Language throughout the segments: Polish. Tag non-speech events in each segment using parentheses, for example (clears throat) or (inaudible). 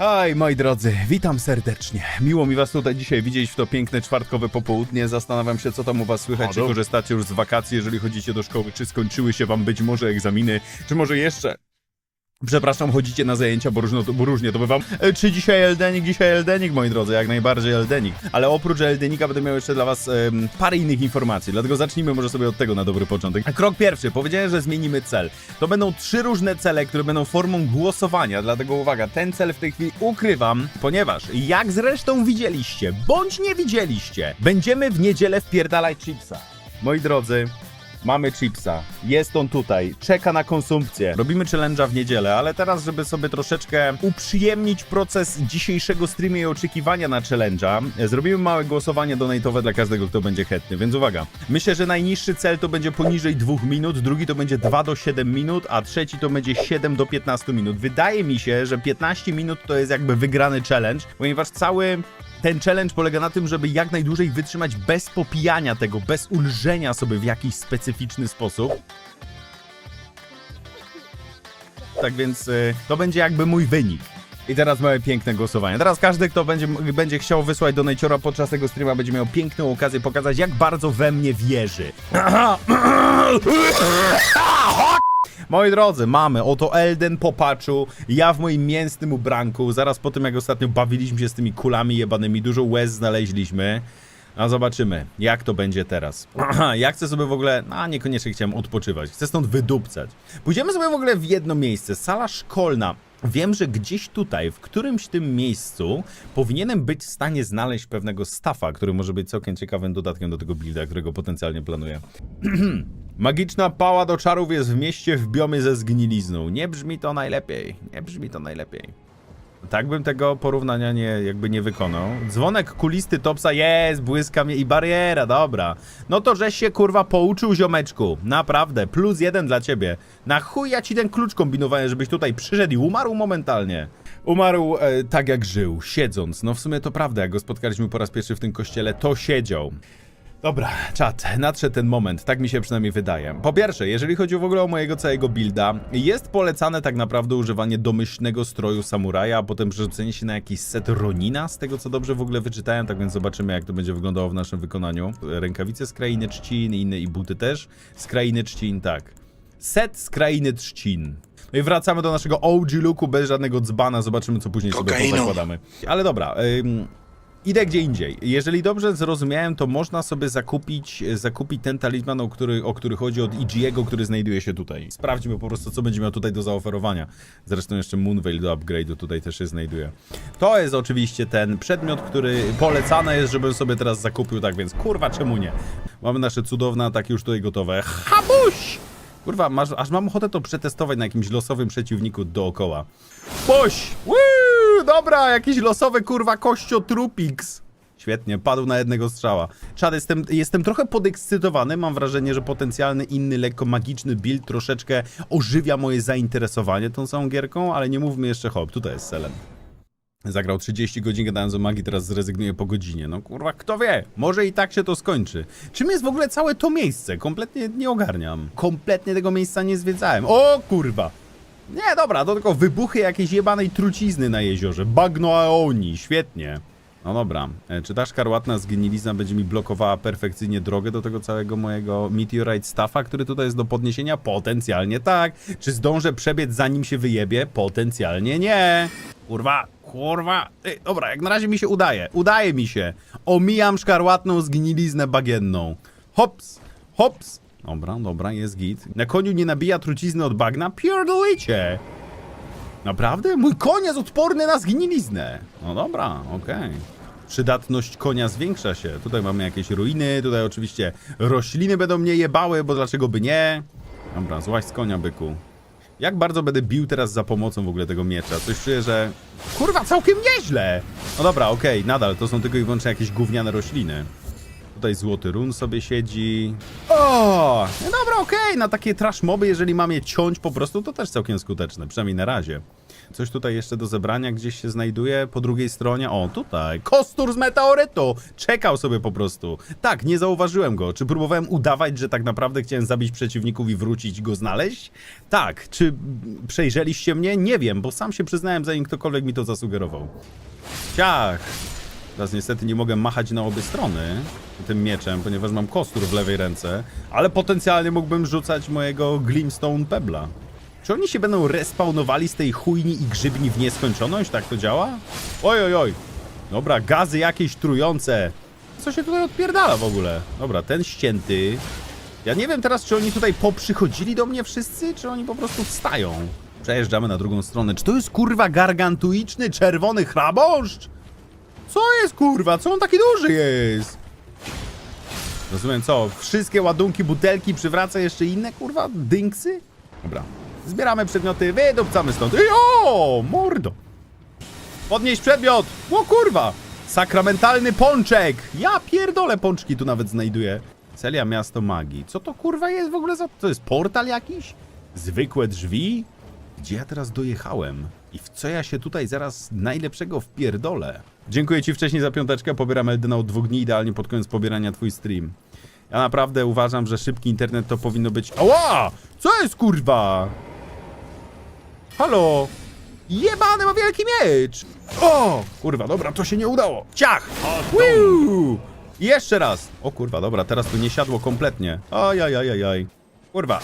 Hej, moi drodzy, witam serdecznie. Miło mi was tutaj dzisiaj widzieć w to piękne czwartkowe popołudnie. Zastanawiam się, co tam u was słychać, czy korzystacie już z wakacji, jeżeli chodzicie do szkoły, czy skończyły się wam być może egzaminy, czy może jeszcze... Przepraszam, chodzicie na zajęcia, bo, różno, bo różnie to bywam. E, Czy dzisiaj Eldenik? Dzisiaj Eldenik, moi drodzy, jak najbardziej Eldenik. Ale oprócz Eldenika będę miał jeszcze dla was parę innych informacji, dlatego zacznijmy może sobie od tego na dobry początek. Krok pierwszy, powiedziałem, że zmienimy cel. To będą trzy różne cele, które będą formą głosowania, dlatego uwaga, ten cel w tej chwili ukrywam, ponieważ jak zresztą widzieliście, bądź nie widzieliście, będziemy w niedzielę wpierdalać chipsa. Moi drodzy, Mamy chipsa. Jest on tutaj. Czeka na konsumpcję. Robimy challenge'a w niedzielę, ale teraz, żeby sobie troszeczkę uprzyjemnić proces dzisiejszego streamu i oczekiwania na challenge'a, zrobimy małe głosowanie donatowe dla każdego, kto będzie chętny. Więc uwaga. Myślę, że najniższy cel to będzie poniżej 2 minut, drugi to będzie 2 do 7 minut, a trzeci to będzie 7 do 15 minut. Wydaje mi się, że 15 minut to jest jakby wygrany challenge, ponieważ cały ten challenge polega na tym, żeby jak najdłużej wytrzymać bez popijania tego, bez ulżenia sobie w jakiś specyficzny sposób. Tak więc y, to będzie jakby mój wynik. I teraz mamy piękne głosowanie. Teraz każdy, kto będzie, będzie chciał wysłać do Naciora podczas tego streama, będzie miał piękną okazję pokazać, jak bardzo we mnie wierzy. (coughs) (coughs) Moi drodzy, mamy oto Elden popaczu, ja w moim mięsnym ubranku, zaraz po tym jak ostatnio bawiliśmy się z tymi kulami jebanymi, dużo łez znaleźliśmy. A zobaczymy, jak to będzie teraz. (clears throat) ja chcę sobie w ogóle, a niekoniecznie chciałem odpoczywać, chcę stąd wydupcać. Pójdziemy sobie w ogóle w jedno miejsce, sala szkolna. Wiem, że gdzieś tutaj, w którymś tym miejscu powinienem być w stanie znaleźć pewnego staffa, który może być całkiem ciekawym dodatkiem do tego builda, którego potencjalnie planuję. (clears throat) Magiczna pała do czarów jest w mieście w biomie ze zgnilizną. Nie brzmi to najlepiej. Nie brzmi to najlepiej. Tak bym tego porównania nie, jakby nie wykonał. Dzwonek kulisty Topsa jest, błyska mnie i bariera, dobra. No to żeś się kurwa pouczył ziomeczku. Naprawdę, plus jeden dla ciebie. Na chuj ja ci ten klucz kombinowałem, żebyś tutaj przyszedł i umarł momentalnie. Umarł e, tak jak żył, siedząc. No w sumie to prawda, jak go spotkaliśmy po raz pierwszy w tym kościele, to siedział. Dobra, czat, nadszedł ten moment, tak mi się przynajmniej wydaje. Po pierwsze, jeżeli chodzi w ogóle o mojego całego builda, jest polecane tak naprawdę używanie domyślnego stroju samuraja, a potem przerzucenie się na jakiś set Ronina, z tego co dobrze w ogóle wyczytałem, tak więc zobaczymy jak to będzie wyglądało w naszym wykonaniu. Rękawice z krainy trzcin, inne i buty też z krainy trzcin, tak. Set z krainy trzcin. No i wracamy do naszego OG looku bez żadnego dzbana, zobaczymy co później sobie Kokainą. zakładamy. Ale dobra, ym, Idę gdzie indziej. Jeżeli dobrze zrozumiałem, to można sobie zakupić, zakupić ten talizman, o który, o który chodzi od Igiego, który znajduje się tutaj. Sprawdźmy po prostu, co będzie miał tutaj do zaoferowania. Zresztą jeszcze Moonveil do upgrade'u tutaj też się znajduje. To jest oczywiście ten przedmiot, który polecane jest, żebym sobie teraz zakupił, tak więc kurwa, czemu nie? Mamy nasze cudowne ataki już tutaj gotowe. Habuś! Kurwa, masz, aż mam ochotę to przetestować na jakimś losowym przeciwniku dookoła. Puś! Woo! Dobra, jakiś losowy kurwa kościotrupix. Świetnie, padł na jednego strzała. Czad, jestem, jestem trochę podekscytowany. Mam wrażenie, że potencjalny inny, lekko magiczny build troszeczkę ożywia moje zainteresowanie tą całą gierką, ale nie mówmy jeszcze hop, tutaj jest Selen. Zagrał 30 godzin gadając o magii, teraz zrezygnuje po godzinie. No kurwa, kto wie? Może i tak się to skończy. Czym jest w ogóle całe to miejsce? Kompletnie nie ogarniam. Kompletnie tego miejsca nie zwiedzałem. O kurwa! Nie, dobra, to tylko wybuchy jakiejś jebanej trucizny na jeziorze. Bagno Aoni, świetnie. No dobra, e, czy ta szkarłatna zgnilizna będzie mi blokowała perfekcyjnie drogę do tego całego mojego meteorite staffa, który tutaj jest do podniesienia? Potencjalnie tak. Czy zdążę przebiec zanim się wyjebie? Potencjalnie nie. Kurwa, kurwa. Ej, dobra, jak na razie mi się udaje. Udaje mi się. Omijam szkarłatną zgniliznę bagienną. Hops, hops. Dobra, dobra, jest git. Na koniu nie nabija trucizny od bagna? Pierdolicie. Naprawdę? Mój koń jest odporny na zgniliznę. No dobra, okej. Przydatność konia zwiększa się. Tutaj mamy jakieś ruiny, tutaj oczywiście rośliny będą mnie jebały, bo dlaczego by nie? Dobra, złaź z konia, byku. Jak bardzo będę bił teraz za pomocą w ogóle tego miecza? Coś czuję, że... Kurwa, całkiem nieźle! No dobra, okej, nadal, to są tylko i wyłącznie jakieś gówniane rośliny. Tutaj złoty run sobie siedzi. O! No dobra, okej, na takie trash moby, jeżeli mam je ciąć po prostu, to też całkiem skuteczne, przynajmniej na razie. Coś tutaj jeszcze do zebrania gdzieś się znajduje po drugiej stronie. O, tutaj. Kostur z meteorytu! Czekał sobie po prostu. Tak, nie zauważyłem go. Czy próbowałem udawać, że tak naprawdę chciałem zabić przeciwników i wrócić go znaleźć? Tak. Czy przejrzeliście mnie? Nie wiem, bo sam się przyznałem, zanim ktokolwiek mi to zasugerował. Ciach! Teraz niestety nie mogę machać na obie strony tym mieczem, ponieważ mam kostur w lewej ręce, ale potencjalnie mógłbym rzucać mojego Glimstone Pebla. Czy oni się będą respawnowali z tej chujni i grzybni w nieskończoność? Tak to działa? Oj, oj, oj. Dobra, gazy jakieś trujące. Co się tutaj odpierdala w ogóle? Dobra, ten ścięty. Ja nie wiem teraz, czy oni tutaj poprzychodzili do mnie wszyscy, czy oni po prostu wstają. Przejeżdżamy na drugą stronę. Czy to jest kurwa gargantuiczny czerwony chrabąszcz? Co jest kurwa? Co on taki duży jest? Rozumiem co? Wszystkie ładunki, butelki przywraca jeszcze inne kurwa dynksy? Dobra. Zbieramy przedmioty, wydupcamy stąd. I o! Mordo! Podnieść przedmiot! O kurwa! Sakramentalny pączek! Ja pierdolę pączki tu nawet znajduję. Celia Miasto Magii. Co to kurwa jest w ogóle za... To jest portal jakiś? Zwykłe drzwi? Gdzie ja teraz dojechałem? I w co ja się tutaj zaraz najlepszego wpierdolę? Dziękuję ci wcześniej za piąteczkę, pobieram Eldena od dwóch dni, idealnie pod koniec pobierania twój stream. Ja naprawdę uważam, że szybki internet to powinno być... Ała! Co jest kurwa? Halo? Jebany ma wielki miecz! O! Kurwa, dobra, to się nie udało. Ciach! Wiu! I Jeszcze raz! O kurwa, dobra, teraz tu nie siadło kompletnie. Ajajajajaj. Kurwa.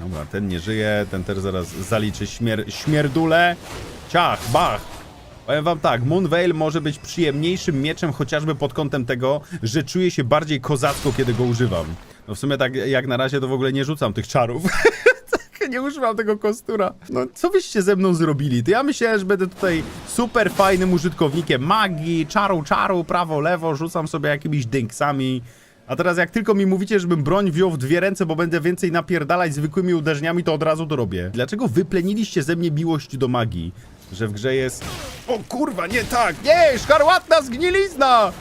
Dobra, ten nie żyje, ten też zaraz zaliczy śmier śmierdule. Ciach, bach! Powiem wam tak, Moonveil może być przyjemniejszym mieczem chociażby pod kątem tego, że czuję się bardziej kozacko, kiedy go używam. No w sumie tak jak na razie to w ogóle nie rzucam tych czarów. (laughs) Tak, nie używam tego kostura. No co byście ze mną zrobili? To ja myślałem, że będę tutaj super fajnym użytkownikiem magii, czaru, czaru, prawo, lewo, rzucam sobie jakimiś dynksami. A teraz jak tylko mi mówicie, żebym broń wziął w dwie ręce, bo będę więcej napierdalać zwykłymi uderzeniami, to od razu to robię. Dlaczego wypleniliście ze mnie miłość do magii? Że w grze jest... O kurwa, nie tak! Nie! Szkarłatna zgnilizna!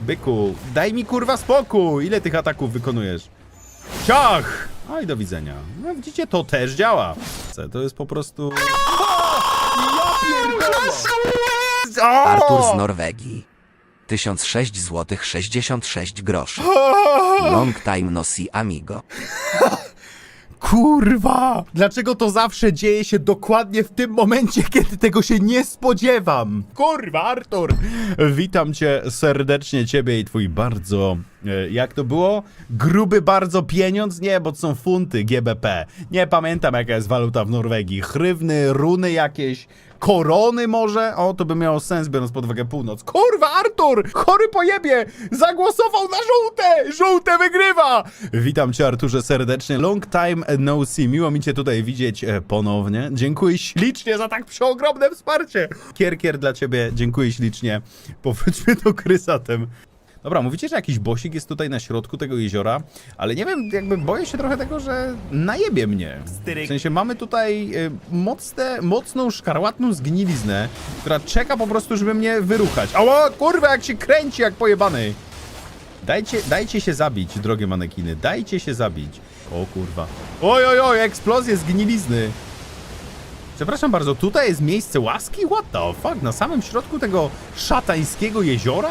Byku, daj mi kurwa spokój! Ile tych ataków wykonujesz? Ciach! No i do widzenia. No widzicie, to też działa. To jest po prostu... Ja! Artur z Norwegii. 1006 zł 66 groszy. Long time no see amigo. (laughs) Kurwa! Dlaczego to zawsze dzieje się dokładnie w tym momencie, (laughs) kiedy tego się nie spodziewam? Kurwa, Artur! Witam cię serdecznie, ciebie i twój bardzo... e, Jak to było? Gruby bardzo pieniądz? Nie, bo to są funty GBP. Nie pamiętam jaka jest waluta w Norwegii. Chrywny, runy jakieś, korony może? O, to by miało sens, biorąc pod uwagę północ. Kurwa, Artur! Chory pojebie! Zagłosował na żółte! Żółte wygrywa! Witam cię, Arturze, serdecznie. Long time no see. Miło mi cię tutaj widzieć e, ponownie. Dziękuję ślicznie za tak przeogromne wsparcie. Kierkier dla ciebie, dziękuję ślicznie. Powróćmy do Krysatem. Dobra, mówicie, że jakiś bosik jest tutaj na środku tego jeziora, ale nie wiem, jakby boję się trochę tego, że najebie mnie. W sensie mamy tutaj y, mocne, mocną, szkarłatną zgniliznę, która czeka po prostu, żeby mnie wyruchać. Ała, kurwa, jak się kręci, jak pojebany. Dajcie, dajcie się zabić, drogie manekiny, dajcie się zabić. O kurwa. Oj, oj, oj, eksplozje zgnilizny. Przepraszam bardzo, tutaj jest miejsce łaski? What the fuck? Na samym środku tego szatańskiego jeziora?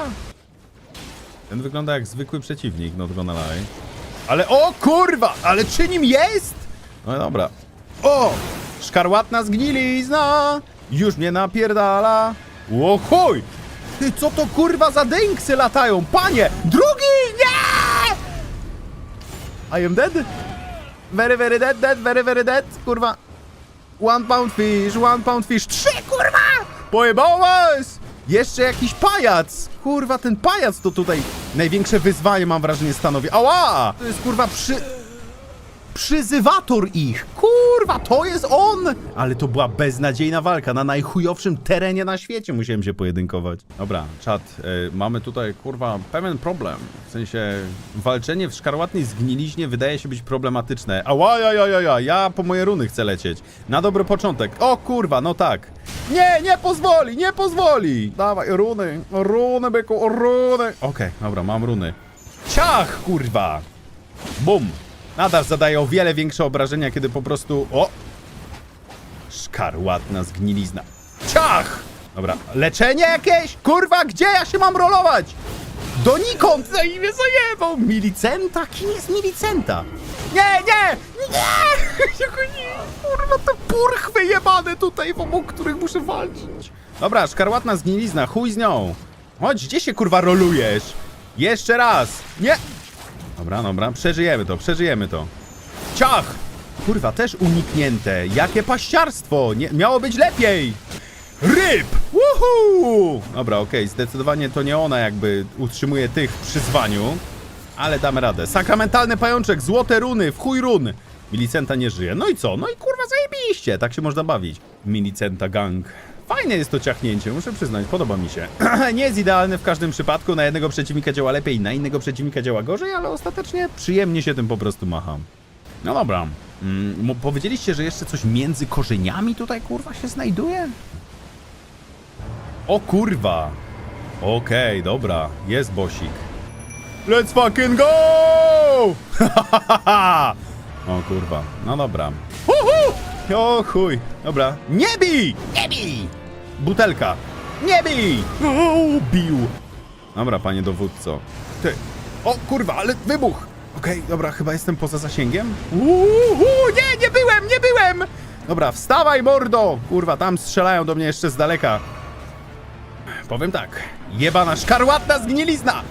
Ten wygląda jak zwykły przeciwnik, not gonna lie. Ale o kurwa! Ale czy nim jest? No dobra. O! Szkarłatna zgnilizna! Już mnie napierdala! Ło chuj! Ty, co to kurwa za dęksy latają? Panie! Drugi! Nie! I am dead? Very, very dead, dead, very, very dead. Kurwa. One pound fish, one pound fish. Trzy, kurwa! Pojebałaś! Jeszcze jakiś pajac! Kurwa, ten pajac to tutaj największe wyzwanie, mam wrażenie, stanowi. Ała! To jest, kurwa, przy... Przyzywator ich! Kurwa, to jest on! Ale to była beznadziejna walka. Na najchujowszym terenie na świecie musiałem się pojedynkować. Dobra, czat. y, mamy tutaj, kurwa, pewien problem. W sensie, walczenie w szkarłatnej zgniliźnie wydaje się być problematyczne. Ała, ja, ja, ja, ja, ja po moje runy chcę lecieć. Na dobry początek. O kurwa, no tak. Nie, nie pozwoli, nie pozwoli! Dawaj, runy, runy, byku, runy. Okej, dobra, mam runy. Ciach, kurwa! Bum! Nadal zadaje o wiele większe obrażenia, kiedy po prostu... O! Szkarłatna zgnilizna. Ciach! Dobra, leczenie jakieś? Kurwa, gdzie ja się mam rolować? Donikąd! Za imię zajebał! Milicenta? Kim jest Milicenta? Nie, nie! Nie! (laughs) Kurwa, te purchwy jebane tutaj, wokół których muszę walczyć. Dobra, szkarłatna zgnilizna, chuj z nią. Chodź, gdzie się kurwa rolujesz? Jeszcze raz! Nie! Dobra, dobra, przeżyjemy to, przeżyjemy to. Ciach! Kurwa, też uniknięte. Jakie paściarstwo! Nie, miało być lepiej! Ryb! Woohoo! Dobra, okej, zdecydowanie to nie ona jakby utrzymuje tych przy zwaniu, ale damy radę. Sakramentalny pajączek, złote runy, w chuj run! Milicenta nie żyje. No i co? No i kurwa zajebiście, tak się można bawić. Milicenta gang. Fajne jest to ciachnięcie, muszę przyznać, podoba mi się. (clears throat) nie jest idealny w każdym przypadku, na jednego przeciwnika działa lepiej, na innego przeciwnika działa gorzej, ale ostatecznie przyjemnie się tym po prostu macham. No dobra. Mm, powiedzieliście, że jeszcze coś między korzeniami tutaj kurwa się znajduje? O kurwa! Okej, dobra, jest bosik. Let's fucking go! (laughs) o kurwa, no dobra. Uhu! O chuj, dobra. Nie bij! Nie bij! Butelka. Nie bij! O, bił. Dobra, panie dowódco. Ty. O kurwa, ale wybuch! Okej, dobra, chyba jestem poza zasięgiem. Uhu, nie, nie byłem, nie byłem! Dobra, wstawaj mordo! Kurwa, tam strzelają do mnie jeszcze z daleka. Powiem tak, jebana szkarłatna zgnilizna!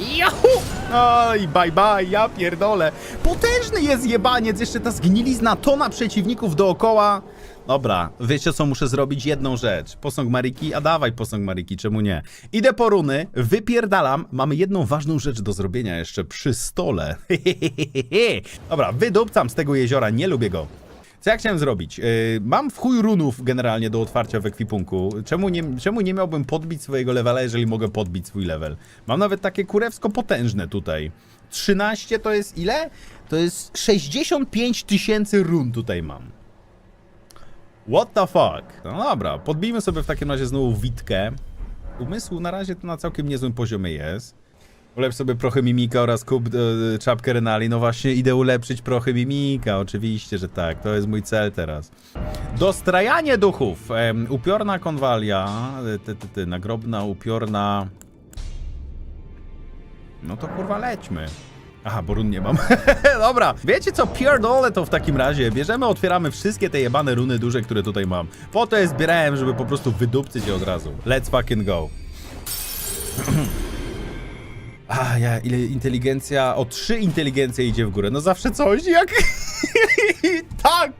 Yahoo! Oj, bye bye, ja pierdolę. Potężny jest jebaniec, jeszcze ta zgnilizna, tona przeciwników dookoła. Dobra, wiecie co muszę zrobić? Jedną rzecz. Posąg Mariki? A dawaj posąg Mariki, czemu nie? Idę po runy, wypierdalam. Mamy jedną ważną rzecz do zrobienia jeszcze przy stole. (laughs) Dobra, wydupcam z tego jeziora, nie lubię go. Co ja chciałem zrobić? Yy, mam w chuj runów generalnie do otwarcia w ekwipunku. Czemu nie, czemu nie miałbym podbić swojego levela, jeżeli mogę podbić swój level? Mam nawet takie kurewsko potężne tutaj. 13 to jest ile? To jest 65 tysięcy run tutaj mam. What the fuck? No dobra, podbijmy sobie w takim razie znowu witkę. Umysł na razie to na całkiem niezłym poziomie jest. Ulepsz sobie prochy mimika oraz kup e, czapkę Renali. No właśnie, idę ulepszyć prochy mimika. Oczywiście, że tak. To jest mój cel teraz. Dostrajanie duchów. Em, upiorna konwalia. e, Ty, ty, ty, nagrobna, upiorna. No to kurwa lećmy. Aha, bo run nie mam. (laughs) Dobra, wiecie co? Pierdolę to w takim razie. Bierzemy, otwieramy wszystkie te jebane runy duże, które tutaj mam. Po to je zbierałem, żeby po prostu wydupcyć je od razu. Let's fucking go. (clears throat) A, ja, ile inteligencja, o trzy inteligencje idzie w górę. No zawsze coś, jak... (laughs) tak,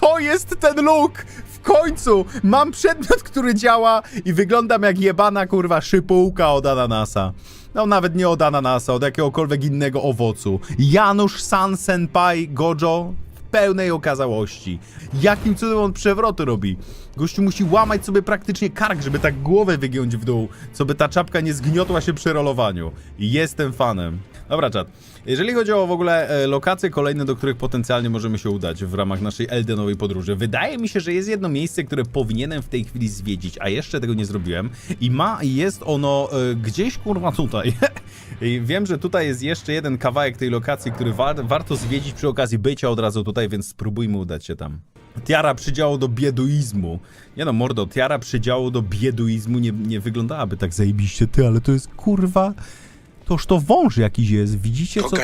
to jest ten look. W końcu mam przedmiot, który działa i wyglądam jak jebana, kurwa, szypułka od ananasa. No nawet nie od ananasa, od jakiegokolwiek innego owocu. Janusz San Senpai Gojo w pełnej okazałości. Jakim cudem on przewroty robi? Gościu musi łamać sobie praktycznie kark, żeby tak głowę wygiąć w dół, co by ta czapka nie zgniotła się przy rolowaniu. Jestem fanem. Dobra, czat. Jeżeli chodzi o w ogóle e, lokacje kolejne, do których potencjalnie możemy się udać w ramach naszej Eldenowej podróży, wydaje mi się, że jest jedno miejsce, które powinienem w tej chwili zwiedzić, a jeszcze tego nie zrobiłem i ma, jest ono e, gdzieś kurwa tutaj. (laughs) I wiem, że tutaj jest jeszcze jeden kawałek tej lokacji, który wa warto zwiedzić przy okazji bycia od razu tutaj, więc spróbujmy udać się tam. Tiara przydziału do bieduizmu. Nie no, mordo, tiara przydziału do bieduizmu nie, nie wyglądałaby tak zajebiście, ty, ale to jest kurwa... Toż to wąż jakiś jest, widzicie co to...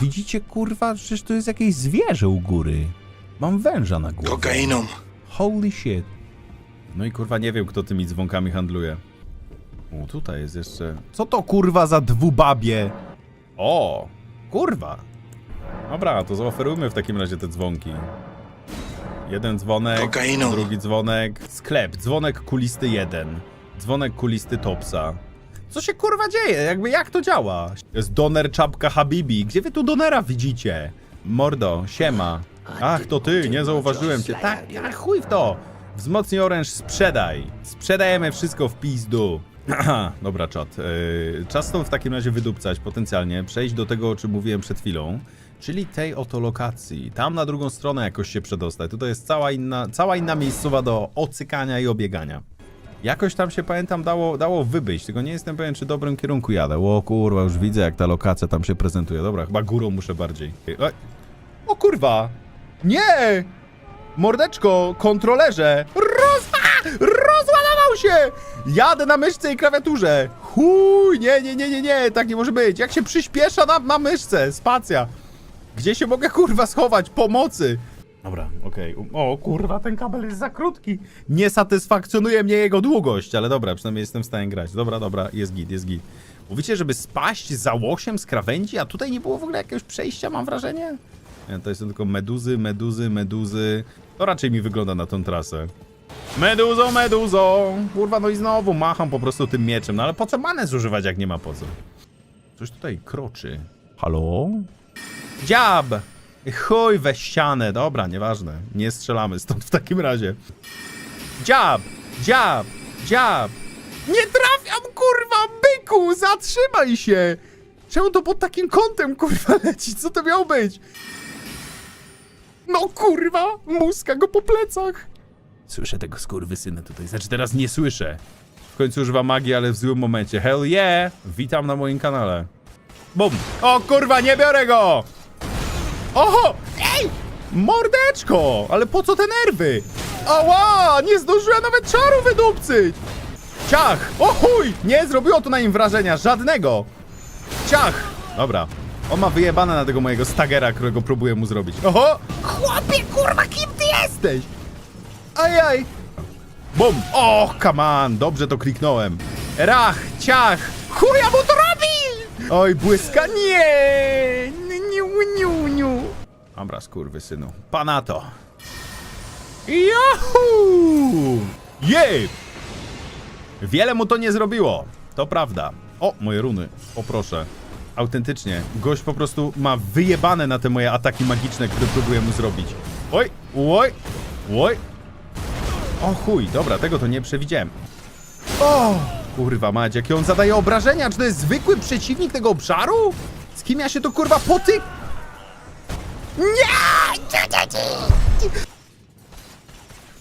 Widzicie kurwa, przecież to jest jakieś zwierzę u góry. Mam węża na głowie. Kokainą. Holy shit. No i kurwa nie wiem, kto tymi dzwonkami handluje. O, tutaj jest jeszcze... Co to kurwa za dwubabie? O, kurwa. Dobra, to zaoferujmy w takim razie te dzwonki. Jeden dzwonek, Kokainą. drugi dzwonek. Sklep, dzwonek kulisty jeden. Dzwonek kulisty Topsa. Co się kurwa dzieje? Jakby jak to działa? Jest doner czapka Habibi. Gdzie wy tu donera widzicie? Mordo, siema. Ach, to ty, nie zauważyłem cię. Tak, a chuj w to. Wzmocnij oręż, sprzedaj. Sprzedajemy wszystko w pizdu. Aha, dobra, czat. Yy, czas stąd w takim razie wydupcać potencjalnie, przejść do tego, o czym mówiłem przed chwilą, czyli tej oto lokacji. Tam na drugą stronę jakoś się przedostać. Tutaj jest cała inna, cała inna miejscowa do ocykania i obiegania. Jakoś tam się, pamiętam, dało, dało wybyć, tylko nie jestem pewien, czy dobrym kierunku jadę. O kurwa, już widzę, jak ta lokacja tam się prezentuje. Dobra, chyba górą muszę bardziej. O kurwa! Nie! Mordeczko, kontrolerze! Roz... A! Rozładował się! Jadę na myszce i klawiaturze! Chuj, nie, nie, nie, nie, nie, tak nie może być. Jak się przyspiesza na, na myszce, spacja. Gdzie się mogę kurwa schować? Pomocy! Dobra, okej. O kurwa, ten kabel jest za krótki. Nie satysfakcjonuje mnie jego długość, ale dobra, przynajmniej jestem w stanie grać. Dobra, dobra, jest git, jest git. Mówicie, żeby spaść za łosiem z krawędzi, a tutaj nie było w ogóle jakiegoś przejścia, mam wrażenie? Nie, to są tylko meduzy, meduzy, meduzy. To raczej mi wygląda na tą trasę. Meduzo, meduzo! Kurwa, no i znowu macham po prostu tym mieczem. No ale po co manę zużywać, jak nie ma po co? Coś tutaj kroczy. Halo? Dziab! Chuj we ścianę. Dobra, nieważne. Nie strzelamy stąd w takim razie. Dziab! Dziab! Dziab! Nie trafiam, kurwa, byku! Zatrzymaj się! Czemu to pod takim kątem, kurwa, leci? Co to miało być? No, kurwa! Muska go po plecach! Słyszę tego skurwysyna tutaj. Znaczy, teraz nie słyszę. W końcu używa magii, ale w złym momencie. Hell yeah! Witam na moim kanale. Bum! O kurwa, nie biorę go! Oho! Ej! Mordeczko! Ale po co te nerwy? Ała! Nie zdążyłem nawet czaru wydupcyć! Ciach! O chuj! Nie zrobiło to na nim wrażenia, żadnego! Ciach! Dobra. On ma wyjebane na tego mojego stagera, którego próbuję mu zrobić. Oho! Chłopie, kurwa, kim ty jesteś? Ajaj! Bum! O, come on! Dobrze to kliknąłem. Rach! Ciach! Chuja mu to robi! Oj, błyska! Nie! Dobra, skurwy synu. Panato. Yahoo! Jej! Wiele mu to nie zrobiło. To prawda. O, moje runy. Poproszę. Autentycznie. Gość po prostu ma wyjebane na te moje ataki magiczne, które próbuję mu zrobić. Oj, oj, oj. O chuj, dobra, tego to nie przewidziałem. O! Kurwa mać, jakie on zadaje obrażenia? Czy to jest zwykły przeciwnik tego obszaru? Z kim ja się to kurwa poty... Nie!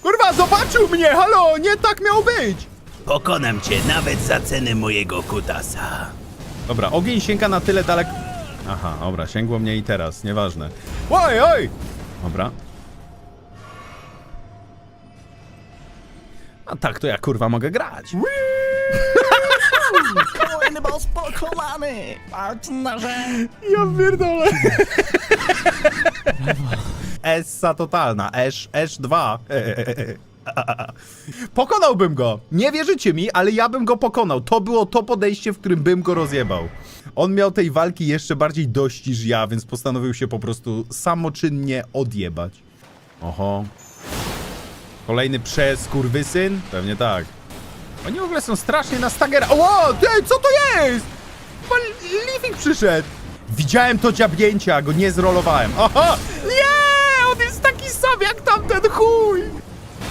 Kurwa, zobaczył mnie! Halo, nie tak miał być! Pokonam cię nawet za cenę mojego kutasa. Dobra, ogień sięga na tyle daleko... Aha, dobra, sięgło mnie i teraz, nieważne. Oj, oj! Dobra. A tak to ja kurwa mogę grać. Kolejny boss pokonany! Partnerze! Ja pierdolę. (laughs) Essa totalna, Esz, Esz 2. (laughs) Pokonałbym go. Nie wierzycie mi, ale ja bym go pokonał. To było to podejście, w którym bym go rozjebał. On miał tej walki jeszcze bardziej dość niż ja, więc postanowił się po prostu samoczynnie odjebać. Oho. Kolejny przeskurwysyn? Pewnie tak. Oni w ogóle są strasznie na stagera. O, ty, co to jest? Living przyszedł! Widziałem to dziabnięcie, a go nie zrolowałem. Oho! Nie! On jest taki sam jak tamten chuj!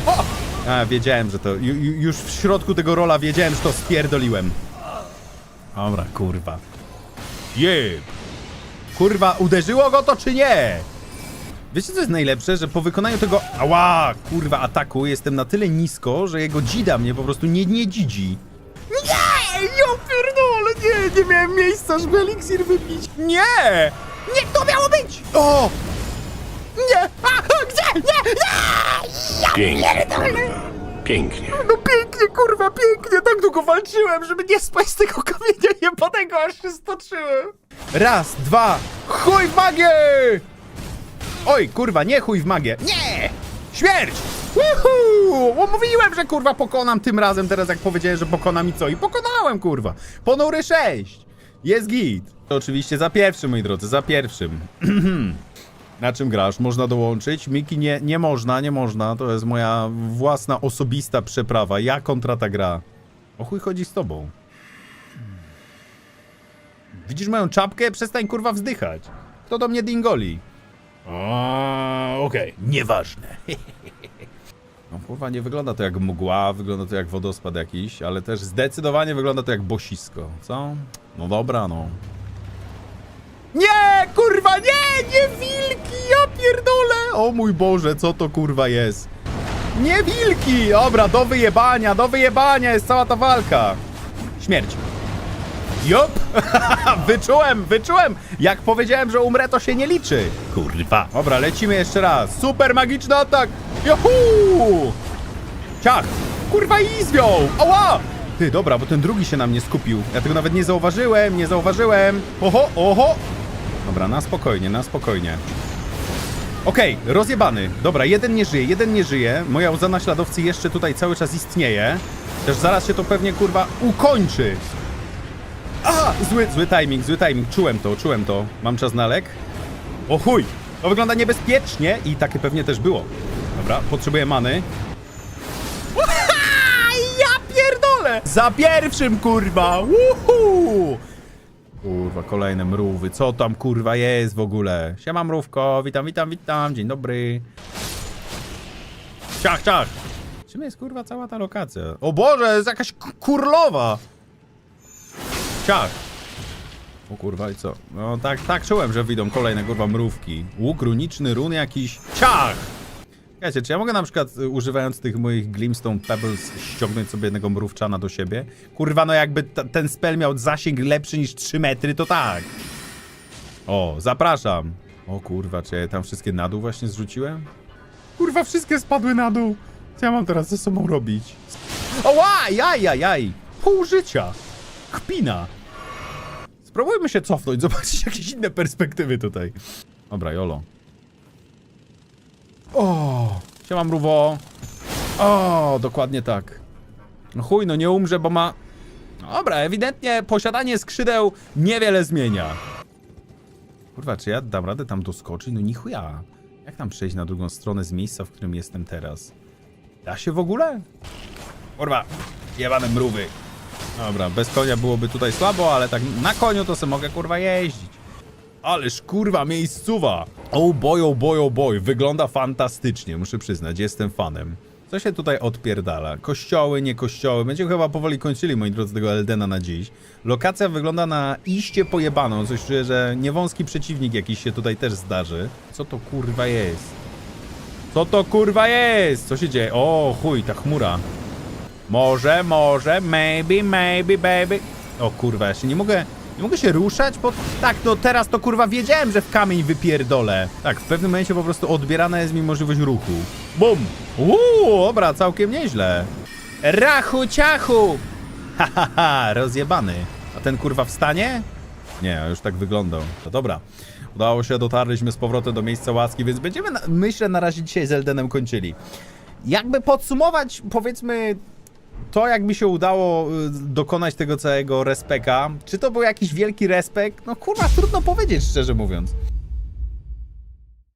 O! A, wiedziałem, że to... Ju, ju, już w środku tego rola wiedziałem, że to spierdoliłem. Dobra, kurwa. Jeb! Kurwa, uderzyło go to czy nie? Wiecie co jest najlepsze? Że po wykonaniu tego... Ała! Kurwa, ataku jestem na tyle nisko, że jego dzida mnie po prostu nie, nie dzidzi. Nie! Ja pierdolę, nie, nie miałem miejsca, żeby eliksir wypić. Nie! Nie, to miało być! O! Nie! A, a, gdzie? Nie! Nie! Pięknie. Pięknie. No pięknie, kurwa, pięknie! Tak długo walczyłem, żeby nie spaść z tego kamienia jebanego, aż się stoczyłem. Raz, dwa, chuj w magię! Oj, kurwa, nie chuj w magię. Nie! Śmierć! Bo Mówiłem, że kurwa pokonam tym razem, teraz jak powiedziałem, że pokonam i co? I pokonałem, kurwa. Ponury 6. Jest git. To oczywiście za pierwszym, moi drodzy, za pierwszym. (clears throat) Na czym grasz? Można dołączyć? Miki, nie, nie można, nie można. To jest moja własna, osobista przeprawa. Ja kontra ta gra. O chuj chodzi z tobą. Widzisz moją czapkę? Przestań kurwa wzdychać. Kto do mnie dingoli? Okej, nieważne. (laughs) No kurwa, nie wygląda to jak mgła, wygląda to jak wodospad jakiś, ale też zdecydowanie wygląda to jak bosisko, co? No dobra, no. Nie, kurwa, nie, nie wilki, ja pierdolę! O mój Boże, co to kurwa jest? Nie wilki! Dobra, do wyjebania, do wyjebania jest cała ta walka. Śmierć. Jop! (laughs) wyczułem, wyczułem! Jak powiedziałem, że umrę, to się nie liczy. Kurwa. Dobra, lecimy jeszcze raz. Super magiczny atak! Juhu! Ciach! Kurwa i zwiął! Ała! Ty, dobra, bo ten drugi się na mnie skupił. Ja tego nawet nie zauważyłem, nie zauważyłem. Oho, oho! Dobra, na spokojnie, na spokojnie. Okej, rozjebany. Dobra, jeden nie żyje, jeden nie żyje. Moja łza naśladowcy jeszcze tutaj cały czas istnieje. Też zaraz się to pewnie, kurwa, ukończy. A! Zły, zły timing, zły timing. Czułem to, czułem to. Mam czas na lek. O chuj! To wygląda niebezpiecznie i takie pewnie też było. Dobra, potrzebuję many. Ja pierdolę! Za pierwszym, kurwa! Uhu! Kurwa, kolejne mrówy. Co tam, kurwa, jest w ogóle? Siema, mrówko. Witam, witam, witam. Dzień dobry. Ciach, ciach! Czym jest, kurwa, cała ta lokacja? O Boże, jest jakaś kurlowa! Ciach! O kurwa i co? No tak, tak czułem, że wyjdą kolejne kurwa mrówki. Łuk runiczny, run jakiś. Ciach! Wiecie, czy ja mogę na przykład y, używając tych moich Glimstone Pebbles ściągnąć sobie jednego mrówczana do siebie? Kurwa, no jakby ten spell miał zasięg lepszy niż 3 metry, to tak. O, zapraszam. O kurwa, czy ja tam wszystkie na dół właśnie zrzuciłem? Kurwa, wszystkie spadły na dół. Co ja mam teraz ze sobą robić? Oła, jaj, jaj, jaj. Pół życia. Kpina. Spróbujmy się cofnąć, (laughs) zobaczyć jakieś inne perspektywy tutaj. Dobra, jolo. O, siema mruwo. O, dokładnie tak. No chuj, no nie umrze, bo ma... Dobra, ewidentnie posiadanie skrzydeł niewiele zmienia. Kurwa, czy ja dam radę tam doskoczyć? No ni chuja. Jak tam przejść na drugą stronę z miejsca, w którym jestem teraz? Da się w ogóle? Kurwa, jebane mrówy. Dobra, bez konia byłoby tutaj słabo, ale tak na koniu to se mogę kurwa jeździć. Ależ kurwa miejscowa. Oh boy, oh boy, oh boy. Wygląda fantastycznie, muszę przyznać, jestem fanem. Co się tutaj odpierdala? Kościoły, nie kościoły. Będziemy chyba powoli kończyli, moi drodzy, tego Eldena na dziś. Lokacja wygląda na iście pojebaną. Coś czuję, że niewąski przeciwnik jakiś się tutaj też zdarzy. Co to kurwa jest? Co to kurwa jest? Co się dzieje? O, chuj, ta chmura. Może, może, maybe, maybe, baby. O kurwa, ja się nie mogę. Nie mogę się ruszać, bo tak, no teraz to kurwa wiedziałem, że w kamień wypierdolę. Tak, w pewnym momencie po prostu odbierana jest mi możliwość ruchu. Bum! Uuu, dobra, całkiem nieźle. Rachu ciachu! Ha, ha, ha, rozjebany. A ten kurwa wstanie? Nie, już tak wyglądał. No dobra. Udało się, dotarliśmy z powrotem do miejsca łaski, więc będziemy, na, myślę, na razie dzisiaj z Eldenem kończyli. Jakby podsumować, powiedzmy, to jak mi się udało y, dokonać tego całego respeka, czy to był jakiś wielki respekt? No kurwa, trudno powiedzieć, szczerze mówiąc.